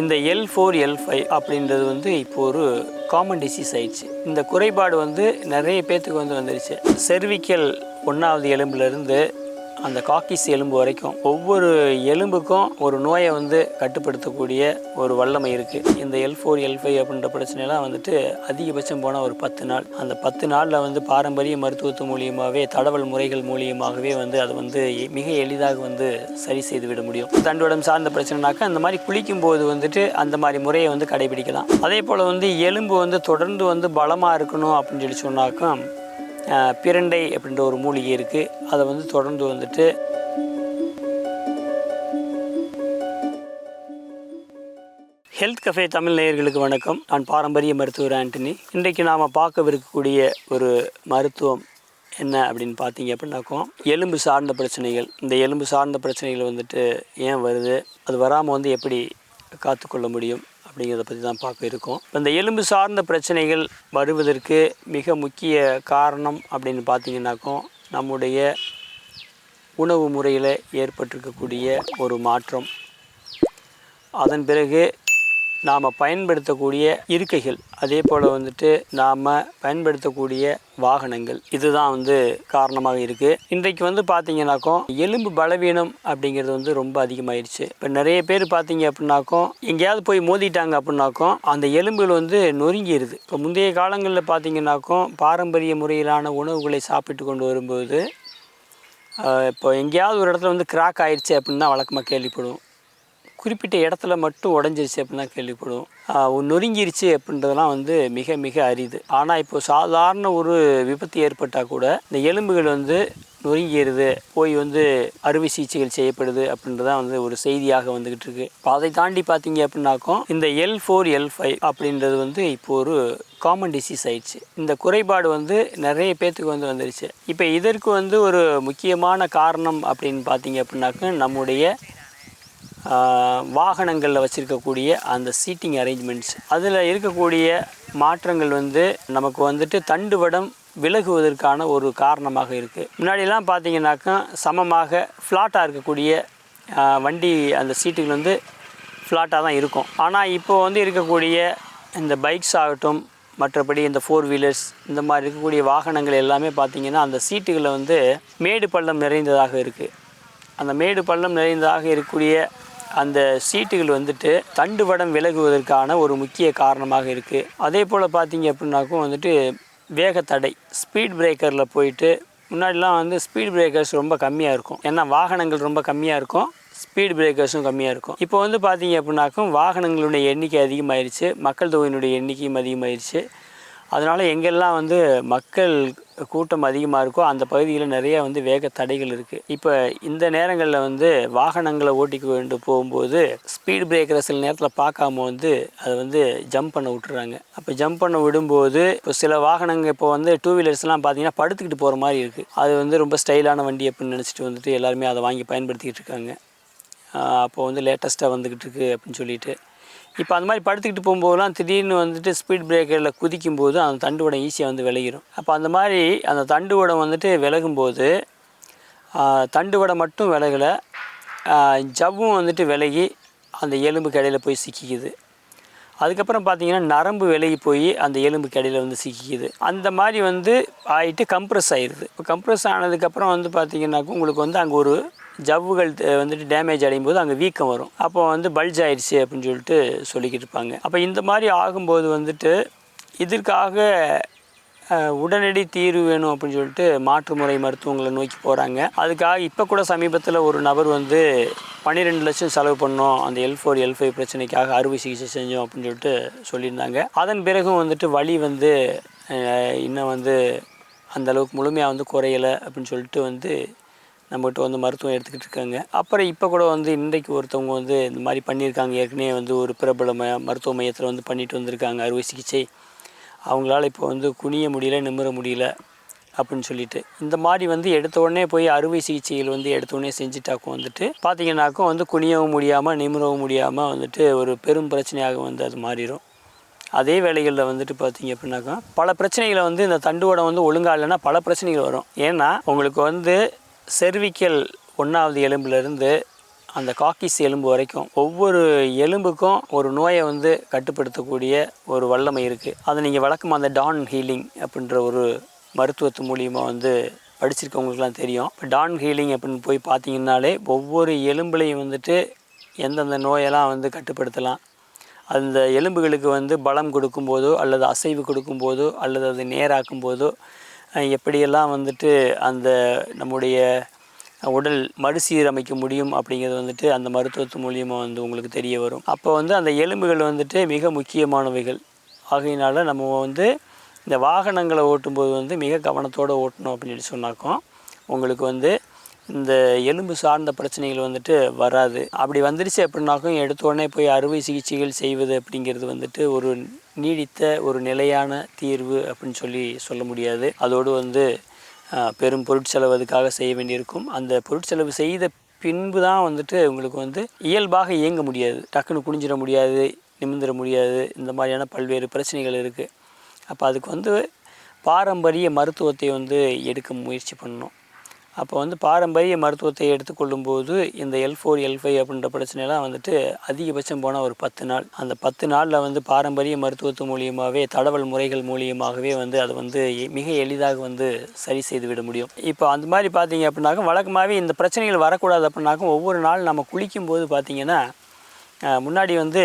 இந்த L four L five அப்படின்றது வந்து இப்போ ஒரு காமன் டிசீஸ் ஆயிடுச்சு. இந்த குறைபாடு வந்து நிறைய பேர்த்துக்கு வந்து வந்துருச்சு. செர்விக்கல் ஒன்றாவது எலும்புலேருந்து அந்த காக்கிஸ் எலும்பு வரைக்கும் ஒவ்வொரு எலும்புக்கும் ஒரு நோயை வந்து கட்டுப்படுத்தக்கூடிய ஒரு வல்லமை இருக்குது இந்த எல் ஃபோர் எல் ஃபைவ் அப்படின்ற பிரச்சனைலாம் வந்துட்டு அதிகபட்சம் போனால் ஒரு பத்து நாள். அந்த பத்து நாளில் வந்து பாரம்பரிய மருத்துவத்து மூலியமாகவே தடவல் முறைகள் மூலியமாகவே வந்து அதை வந்து மிக எளிதாக வந்து சரி செய்து விட முடியும். தண்டுவடம் சார்ந்த பிரச்சனைனாக்கா அந்த மாதிரி குளிக்கும் போது வந்துட்டு அந்த மாதிரி முறையை வந்து கடைபிடிக்கலாம். அதே போல் வந்து எலும்பு வந்து தொடர்ந்து வந்து பலமாக இருக்கணும் அப்படின்னு சொல்லி சொன்னாக்கா பிரண்டை அப்படின்ற ஒரு மூலிகை இருக்குது அதை வந்து தொடர்ந்து வந்துட்டு ஹெல்த் கஃபே தமிழ் நேயர்களுக்கு வணக்கம். நான் பாரம்பரிய மருத்துவர் ஆண்டனி. இன்றைக்கு நாம் பார்க்கவிருக்கக்கூடிய ஒரு மருத்துவம் என்ன அப்படின்னு பார்த்தீங்க அப்படின்னாக்கோ எலும்பு சார்ந்த பிரச்சனைகள். இந்த எலும்பு சார்ந்த பிரச்சனைகள் வந்துட்டு ஏன் வருது? அது வராமல் வந்து எப்படி காத்துக்கொள்ள முடியும்? அப்படிங்கிறத பற்றி தான் பார்க்க இருக்கோம். இந்த எலும்பு சார்ந்த பிரச்சனைகள் வருவதற்கு மிக முக்கிய காரணம் அப்படின்னு பார்த்தீங்கன்னாக்கோ நம்முடைய உணவு முறையில் ஏற்பட்டிருக்கக்கூடிய ஒரு மாற்றம். அதன் பிறகு நாம் பயன்படுத்தக்கூடிய இருக்கைகள். அதே போல் வந்துட்டு நாம் பயன்படுத்தக்கூடிய வாகனங்கள். இதுதான் வந்து காரணமாக இருக்குது இன்றைக்கு வந்து பார்த்தீங்கன்னாக்கோ எலும்பு பலவீனம் அப்படிங்கிறது வந்து ரொம்ப அதிகமாயிருச்சு. இப்போ நிறைய பேர் பார்த்தீங்க அப்படின்னாக்கோ எங்கேயாவது போய் மோதிட்டாங்க அப்படின்னாக்கோ அந்த எலும்புகள் வந்து நொறுங்கிடுது இப்போ முந்தைய காலங்களில் பார்த்தீங்கன்னாக்கோ பாரம்பரிய முறையிலான உணவுகளை சாப்பிட்டு கொண்டு வரும்போது இப்போ எங்கேயாவது ஒரு இடத்துல வந்து கிராக் ஆயிடுச்சு அப்படின்னு தான் வழக்கமாக கேள்விப்படுவோம். குறிப்பிட்ட இடத்துல மட்டும் உடஞ்சிருச்சு அப்படின்னு தான் கேள்விப்படுவோம் நொறுங்கிருச்சு அப்படின்றதெல்லாம் வந்து மிக மிக அரிது. ஆனால் இப்போ சாதாரண ஒரு விபத்து ஏற்பட்டால் கூட இந்த எலும்புகள் வந்து நொறுங்கிடுது போய் வந்து அறுவை சிகிச்சைகள் செய்யப்படுது அப்படின்றதான் வந்து ஒரு செய்தியாக வந்துகிட்டு இருக்கு. இப்போ அதை தாண்டி பார்த்தீங்க அப்படின்னாக்கோ இந்த எல் ஃபோர் எல் ஃபைவ் அப்படின்றது வந்து இப்போ ஒரு காமன் டிசீஸ் ஆயிடுச்சு. இந்த குறைபாடு வந்து நிறைய பேர்த்துக்கு வந்து வந்துருச்சு. இப்போ இதற்கு வந்து ஒரு முக்கியமான காரணம் அப்படின்னு பார்த்தீங்க அப்படின்னாக்க நம்முடைய வாகனங்களில் வச்சுருக்கக்கூடிய அந்த சீட்டிங் அரேஞ்ச்மெண்ட்ஸ் அதில் இருக்கக்கூடிய மாற்றங்கள் வந்து நமக்கு வந்துட்டு தண்டுவடம் விலகுவதற்கான ஒரு காரணமாக இருக்குது முன்னாடியெல்லாம் பார்த்தீங்கன்னாக்கா சமமாக ஃப்ளாட்டாக இருக்கக்கூடிய வண்டி அந்த சீட்டுகள் வந்து ஃப்ளாட்டாக தான் இருக்கும். ஆனால் இப்போ வந்து இருக்கக்கூடிய இந்த பைக்ஸ் ஆகட்டும் மற்றபடி இந்த ஃபோர் வீலர்ஸ் இந்த மாதிரி இருக்கக்கூடிய வாகனங்கள் எல்லாமே பார்த்தீங்கன்னா அந்த சீட்டுகளை வந்து மேடு பள்ளம் நிறைந்ததாக இருக்குது அந்த மேடு பள்ளம் நிறைந்ததாக இருக்கக்கூடிய அந்த சீட்டுகள் வந்துட்டு தண்டுவடம் விலகுவதற்கான ஒரு முக்கிய காரணமாக இருக்குது அதே போல் பார்த்தீங்க அப்படின்னாக்கும் வந்துட்டு வேகத்தடை ஸ்பீட் பிரேக்கரில் போயிட்டு முன்னாடிலாம் வந்து ஸ்பீட் பிரேக்கர்ஸ் ரொம்ப கம்மியாக இருக்கும். ஏன்னா வாகனங்கள் ரொம்ப கம்மியாக இருக்கும் ஸ்பீட் பிரேக்கர்ஸும் கம்மியாக இருக்கும். இப்போ வந்து பார்த்தீங்க அப்படின்னாக்கும் வாகனங்களுடைய எண்ணிக்கை அதிகமாயிருச்சு மக்கள் தொகையினுடைய எண்ணிக்கையும் அதிகமாயிருச்சு. அதனால் எங்கெல்லாம் வந்து மக்கள் கூட்டம் அதிகமாக இருக்கோ அந்த பகுதியில் நிறைய வந்து வேக தடைகள் இருக்குது இப்போ இந்த நேரங்களில் வந்து வாகனங்களை ஓட்டி கொண்டு போகும்போது ஸ்பீட் பிரேக்கரை சில நேரத்தில் பார்க்காம வந்து அதை வந்து ஜம்ப் பண்ண விட்டுறாங்க. அப்போ ஜம்ப் பண்ண விடும்போது இப்போ சில வாகனங்கள் இப்போ வந்து டூ வீலர்ஸ்லாம் பார்த்தீங்கன்னா படுத்துக்கிட்டு போகிற மாதிரி இருக்குது அது வந்து ரொம்ப ஸ்டைலான வண்டி அப்படின்னு நினச்சிட்டு வந்துட்டு எல்லாருமே அதை வாங்கி பயன்படுத்திக்கிட்டு இருக்காங்க. அப்போது வந்து லேட்டஸ்ட்டாக வந்துக்கிட்டு இருக்குது அப்படின்னு சொல்லிட்டு. இப்போ அந்த மாதிரி படுத்துக்கிட்டு போகும்போதெல்லாம் திடீர்னு வந்துட்டு ஸ்பீட் பிரேக்கரில் குதிக்கும்போது அந்த தண்டு தண்டுவடம் ஈஸியாக வந்து விலகிடும் அப்போ அந்த மாதிரி அந்த தண்டு தண்டுவடம் வந்துட்டு விலகும்போது தண்டு வடம் மட்டும் விலகலை ஜவ்வும் வந்துட்டு விலகி அந்த எலும்பு கடையில் போய் சிக்கிக்குது. அதுக்கப்புறம் பார்த்தீங்கன்னா நரம்பு விலகி போய் அந்த எலும்பு கடையில் வந்து சிக்கிக்குது. அந்த மாதிரி வந்து ஆகிட்டு கம்ப்ரெஸ் ஆயிடுது இப்போ கம்ப்ரெஸ் ஆனதுக்கப்புறம் வந்து பார்த்தீங்கன்னாக்கா உங்களுக்கு வந்து அங்கே ஒரு ஜவ்வுகள் வந்துட்டு டேமேஜ் அடையும் போது அங்கே வீக்கம் வரும். அப்போ வந்து பல்ஜ் ஆயிடுச்சு அப்படின்னு சொல்லிட்டு சொல்லிக்கிட்டு இருப்பாங்க. அப்போ இந்த மாதிரி ஆகும்போது வந்துட்டு இதற்காக உடனடி தீர்வு வேணும் அப்படின்னு சொல்லிட்டு மாற்று முறை மருத்துவங்களை நோக்கி போகிறாங்க அதுக்காக இப்போ கூட சமீபத்தில் ஒரு நபர் வந்து பன்னிரெண்டு லட்சம் செலவு பண்ணோம். அந்த எல் ஃபோர் எல் ஃபைவ் பிரச்சனைக்காக அறுவை சிகிச்சை செஞ்சோம் அப்படின்னு சொல்லிட்டு சொல்லியிருந்தாங்க. அதன் பிறகும் வந்துட்டு வலி வந்து இன்னும் வந்து அந்த அளவுக்கு முழுமையாக வந்து குறையலை அப்படின்னு சொல்லிட்டு வந்து நம்மகிட்ட வந்து மருத்துவம் எடுத்துக்கிட்டு இருக்காங்க. அப்புறம் இப்போ கூட வந்து இன்றைக்கு ஒருத்தவங்க வந்து இந்த மாதிரி பண்ணியிருக்காங்க. ஏற்கனவே வந்து ஒரு பிரபல ம மருத்துவ மையத்தில் வந்து பண்ணிட்டு வந்திருக்காங்க அறுவை சிகிச்சை. அவங்களால இப்போ வந்து குனிய முடியல நிமிர முடியல அப்படின்னு சொல்லிட்டு. இந்த மாதிரி வந்து எடுத்த உடனே போய் அறுவை சிகிச்சைகள் வந்து எடுத்த உடனே செஞ்சுட்டாக்கும் வந்துட்டு. பார்த்தீங்கன்னாக்கும் வந்து குனியவும் முடியாமல் நிமிரவும் முடியாமல் வந்துட்டு ஒரு பெரும் பிரச்சனையாக வந்து அது மாறிடும் அதே வேலைகளில் வந்துட்டு பார்த்தீங்க அப்படின்னாக்கா பல பிரச்சனைகளை வந்து இந்த தண்டுவடம் வந்து ஒழுங்கா இல்லைன்னா பல பிரச்சனைகள் வரும். ஏன்னா உங்களுக்கு வந்து செர்விக்கல் ஒன்றாவது எலும்புலேருந்து அந்த காக்கிஸ் எலும்பு வரைக்கும் ஒவ்வொரு எலும்புக்கும் ஒரு நோயை வந்து கட்டுப்படுத்தக்கூடிய ஒரு வல்லமை இருக்குது அதை நீங்கள் வழக்கமாக அந்த டான் ஹீலிங் அப்படின்ற ஒரு மருத்துவத்து மூலியமாக வந்து படிச்சிருக்கவங்களுக்குலாம் தெரியும். இப்போ டான் ஹீலிங் அப்படின்னு போய் பார்த்தீங்கன்னாலே ஒவ்வொரு எலும்புலையும் வந்துட்டு எந்தெந்த நோயெல்லாம் வந்து கட்டுப்படுத்தலாம். அந்த எலும்புகளுக்கு வந்து பலம் கொடுக்கும்போதோ அல்லது அசைவு கொடுக்கும்போதோ அல்லது அது நேராக்கும் போதோ எப்படியெல்லாம் வந்துட்டு அந்த நம்முடைய உடல் மறுசீரமைக்க முடியும் அப்படிங்கிறது வந்துட்டு அந்த மருத்துவத்து மூலியமாக வந்து உங்களுக்கு தெரிய வரும். அப்போ வந்து அந்த எலும்புகள் வந்துட்டு மிக முக்கியமானவைகள். ஆகையினால நம்ம வந்து இந்த வாகனங்களை ஓட்டும்போது வந்து மிக கவனத்தோடு ஓட்டணும் அப்படின்னு சொன்னாக்கும் சொன்னாக்கோ உங்களுக்கு வந்து இந்த எலும்பு சார்ந்த பிரச்சனைகள் வந்துட்டு வராது. அப்படி வந்துருச்சு அப்படின்னாக்கும் எடுத்த உடனே போய் அறுவை சிகிச்சைகள் செய்வது அப்படிங்கிறது வந்துட்டு ஒரு நீடித்த ஒரு நிலையான தீர்வு அப்படின்னு சொல்லி சொல்ல முடியாது. அதோடு வந்து பெரும் பொருட்செலவு அதுக்காக செய்ய வேண்டியிருக்கும். அந்த பொருட்செலவு செய்த பின்பு தான் வந்துட்டு உங்களுக்கு வந்து இயல்பாக இயங்க முடியாது. டக்குன்னு குனிஞ்சிட முடியாது நிமிந்திட முடியாது. இந்த மாதிரியான பல்வேறு பிரச்சனைகள் இருக்குது அப்போ அதுக்கு வந்து பாரம்பரிய மருத்துவத்தை வந்து எடுக்க முயற்சி பண்ணணும். அப்போ வந்து பாரம்பரிய மருத்துவத்தை எடுத்துக்கொள்ளும்போது இந்த எல் ஃபோர் எல் ஃபைவ் அப்படின்ற பிரச்சனைலாம் வந்துட்டு அதிகபட்சம் போனால் ஒரு பத்து நாள். அந்த பத்து நாளில் வந்து பாரம்பரிய மருத்துவத்து மூலியமாகவே தடவல் முறைகள் மூலியமாகவே வந்து அதை வந்து மிக எளிதாக வந்து சரி செய்து விட முடியும். இப்போ அந்த மாதிரி பார்த்தீங்க அப்படின்னாக்க வழக்கமாகவே இந்த பிரச்சனைகள் வரக்கூடாது அப்படின்னாக்கும் ஒவ்வொரு நாள் நம்ம குளிக்கும்போது பார்த்திங்கன்னா முன்னாடி வந்து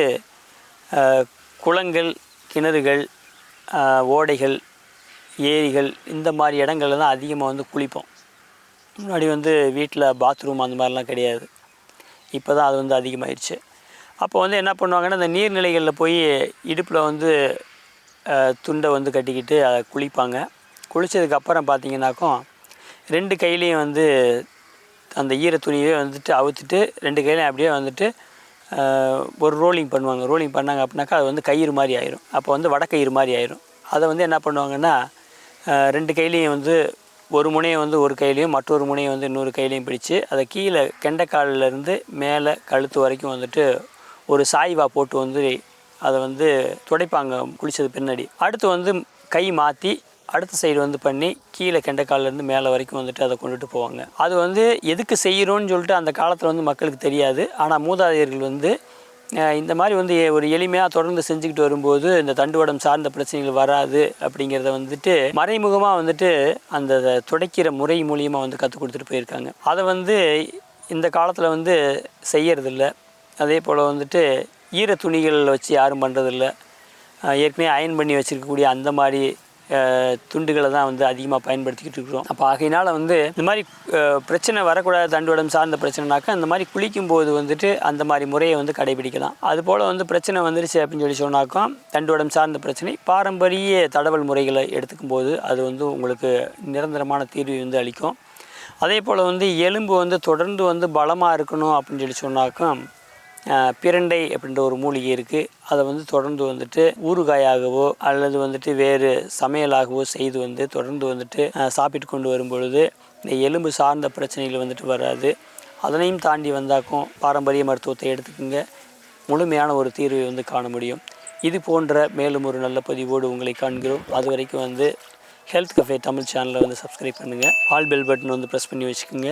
குளங்கள் கிணறுகள் ஓடைகள் ஏரிகள் இந்த மாதிரி இடங்கள்ல தான் அதிகமாக வந்து குளிப்போம். முன்னாடி வந்து வீட்டில் பாத்ரூம் அந்த மாதிரிலாம் கிடையாது. இப்போ தான் அது வந்து அதிகமாகிடுச்சு அப்போ வந்து என்ன பண்ணுவாங்கன்னா இந்த நீர்நிலைகளில் போய் இடுப்பில் வந்து துண்டை வந்து கட்டிக்கிட்டு அதை குளிப்பாங்க. குளித்ததுக்கப்புறம் பார்த்தீங்கன்னாக்கும் ரெண்டு கையிலையும் வந்து அந்த ஈர துணியவே வந்துட்டு அவுத்துட்டு ரெண்டு கையிலையும் அப்படியே வந்துட்டு ஒரு ரோலிங் பண்ணுவாங்க. ரோலிங் பண்ணாங்க அப்படின்னாக்கா அது வந்து கயிறு மாதிரி ஆயிரும். அப்போ வந்து வடக்கயிறு மாதிரி ஆயிரும். அதை வந்து என்ன பண்ணுவாங்கன்னா ரெண்டு கையிலையும் வந்து ஒரு முனையை வந்து ஒரு கையிலையும் மற்றொரு முனையை வந்து இன்னொரு கையிலையும் பிடிச்சு அதை கீழே கெண்டைக்காலிலேருந்து மேலே கழுத்து வரைக்கும் வந்துட்டு ஒரு சாய்வா போட்டு வந்து அதை வந்து துடைப்பாங்க குளித்தது பின்னாடி. அடுத்து வந்து கை மாற்றி அடுத்த சைடு வந்து பண்ணி கீழே கெண்டைக்கால்லேருந்து மேலே வரைக்கும் வந்துட்டு அதை கொண்டுட்டு போவாங்க. அது வந்து எதுக்கு செய்கிறோன்னு சொல்லிட்டு அந்த காலத்தில் வந்து மக்களுக்கு தெரியாது. ஆனால் மூதாதையர்கள் வந்து இந்த மாதிரி வந்து ஒரு எளிமையாக தொடர்ந்து செஞ்சுக்கிட்டு வரும்போது இந்த தண்டுவடம் சார்ந்த பிரச்சனைகள் வராது அப்படிங்கிறத வந்துட்டு மறைமுகமாக வந்துட்டு அந்த துடைக்கிற முறை மூலியமாக வந்து கற்றுக் கொடுத்துட்டு போயிருக்காங்க. அதை வந்து இந்த காலத்தில் வந்து செய்யறதில்ல. அதே போல் வந்துட்டு ஈர துணிகள் வச்சு யாரும் பண்ணுறதில்ல ஏற்கனவே அயன் பண்ணி வச்சுருக்கக்கூடிய அந்த மாதிரி துண்டுகளை தான் வந்து அதிகமாக பயன்படுத்திக்கிட்டு இருக்கிறோம். அப்போ ஆகையினால் வந்து இந்த மாதிரி பிரச்சனை வரக்கூடாது தண்டுவடம் சார்ந்த பிரச்சனைனாக்கா இந்த மாதிரி குளிக்கும்போது வந்துட்டு அந்த மாதிரி முறையை வந்து கடைபிடிக்கலாம். அதுபோல் வந்து பிரச்சனை வந்துருச்சு அப்படின்னு சொல்லி சொன்னாக்கா தண்டுவடம் சார்ந்த பிரச்சனை பாரம்பரிய தடவல் முறைகளை எடுத்துக்கும் போது அது வந்து உங்களுக்கு நிரந்தரமான தீர்வு வந்து அளிக்கும். அதே போல் வந்து எலும்பு வந்து தொடர்ந்து வந்து பலமாக இருக்கணும் அப்படின்னு சொல்லி சொன்னாக்கா பிரண்டை அப்படின்ற ஒரு மூலிகை இருக்குது அதை வந்து தொடர்ந்து வந்துட்டு ஊறுகாயாகவோ அல்லது வந்துட்டு வேறு சமையலாகவோ செய்து வந்து தொடர்ந்து வந்துட்டு சாப்பிட்டு கொண்டு வரும் பொழுது இந்த எலும்பு சார்ந்த பிரச்சனைகள் வந்துட்டு வராது. அதனையும் தாண்டி வந்தாக்கும் பாரம்பரிய மருத்துவத்தை எடுத்துக்கோங்க. முழுமையான ஒரு தீர்வை வந்து காண முடியும். இது போன்ற மேலும் ஒரு நல்ல பதிவோடு உங்களை காண்கிறோம். அது வரைக்கும் வந்து ஹெல்த் கஃபே தமிழ் சேனலை வந்து சப்ஸ்கிரைப் பண்ணுங்கள் ஆல் பெல் பட்டன் வந்து ப்ரெஸ் பண்ணி வச்சுக்கோங்க.